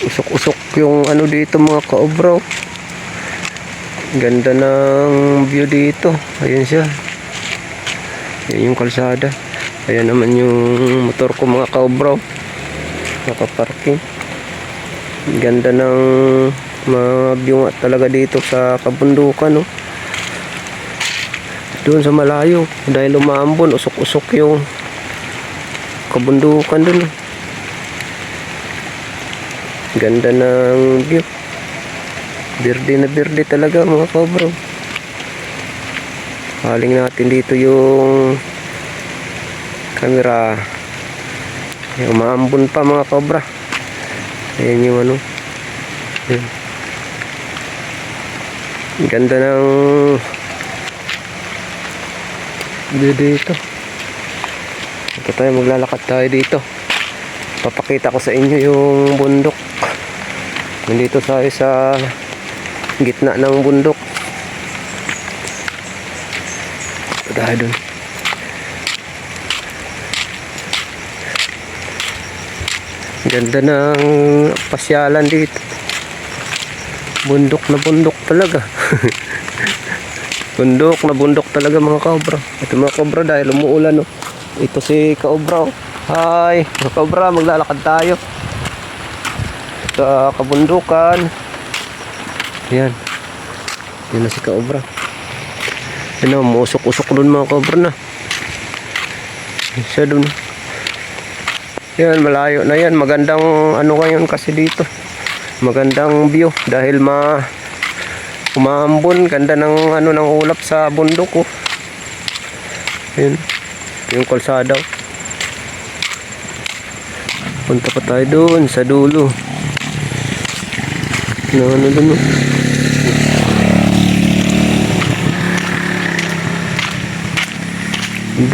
Usok-usok yung ano dito mga kaobraw. Ganda ng view dito. Ayun siya. Yan yung kalsada. Ayan naman yung motor ko mga kaobraw. Nakaparking. Ganda ng mga view nga talaga dito sa kabundukan. No? Doon sa malayo. Dahil umambon, usok-usok yung kabundukan doon. no? Ganda ng view. Berde na berde talaga mga kabro. Haling natin dito yung camera. Yung umaambon pa mga kabra. Ayan yung ano. Ayan. Ganda ng view dito. Ito tayo maglalakad tayo dito. Papakita ko sa inyo yung bundok. Nandito tayo sa gitna ng bundok. Ito tayo dun. Ganda ng pasyalan dito. Bundok na bundok talaga. bundok na bundok talaga mga kaobra. Ito mga kaobra dahil umuulan no. Ito si kaobra. oh. Hi, mga kaobra, maglalakad tayo. Sa kabundukan. Yan. Yan na si kaobra. Yan na, musok-usok dun mga kaobra na. Siya dun. Yan, malayo na yan. Magandang ano ngayon kasi dito. Magandang view dahil ma umambon. Ganda ng ano ng ulap sa bundok ko. Yan. Yung kalsada. oh. Punta pa tayo doon sa dulo. Ano ano dun oh.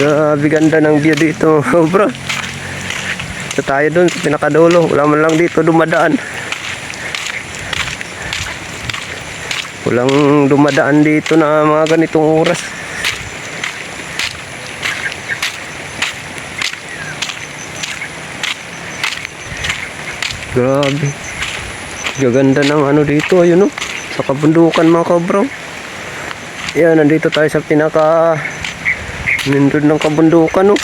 Grabe ganda ng view dito, bro. Sa tayo dun sa pinakadulo. Wala man lang dito dumadaan. Walang dumadaan dito na mga ganitong oras. Grabe. Gaganda ng ano dito, ayun oh. Sa kabundukan mga kabro. Yan, nandito tayo sa pinaka nindod ng kabundukan oh.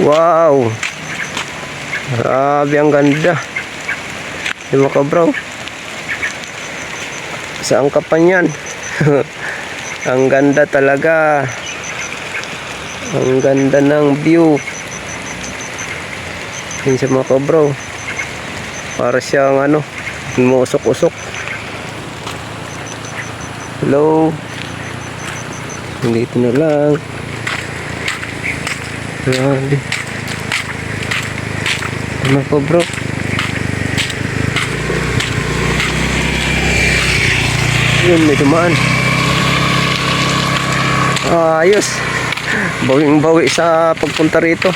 Wow. Grabe ang ganda. Yung mga kabro. Saan ka pa niyan? ang ganda talaga. Ang ganda ng view. Yun sa mga kabro. Para siyang ano, umusok-usok. Hello. Dito na lang. Grabe. Ano po bro? Yun, may dumaan. Ayos. Bawing bawi sa pagpunta rito.